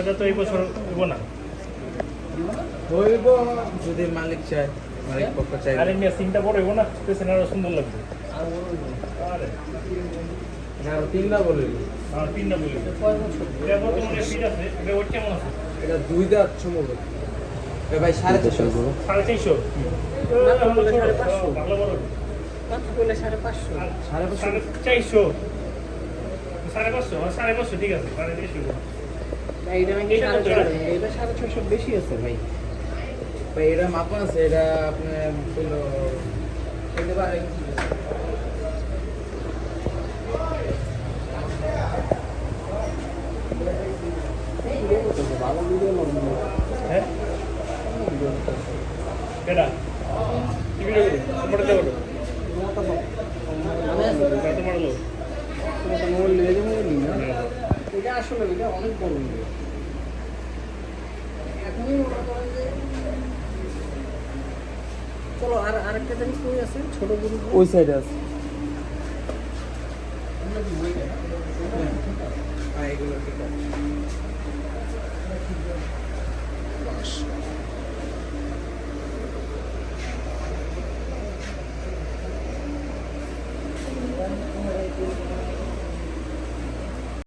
এটা তো এই বছর হইব না। হইব যদি মালিক চায় মালিক পক্ষ চাই আরে মিয়া বড় হইব না পেছনে আরও সুন্দর লাগবে। আরে আর তিনটা বলে আমার তিনটা বলি এটা বর্তমানে ফিট আছে। এটা ওর কেমন আছে? এটা দুই দাঁত সম্ভব এ ভাই সাড়ে চারশো সাড়ে চারশো ভালো বড় কথা বলে সাড়ে পাঁচশো। সাড়ে পাঁচশো? চারশো। সাড়ে পাঁচশো? সাড়ে পাঁচশো ঠিক আছে সাড়ে চারশো এইটা নাকি এটা সাড়ে? ছশো এটা সাড়ে ছশো বেশি আছে ভাই। ভাই এটা মাপা আছে এটা আপনার হলো এটা আসলে এটা অনেক বড় মিডিয়া চলো আর আরেকটা জিনিস কই আছে? ছোট গরু ওই সাইডে আছে। Thank.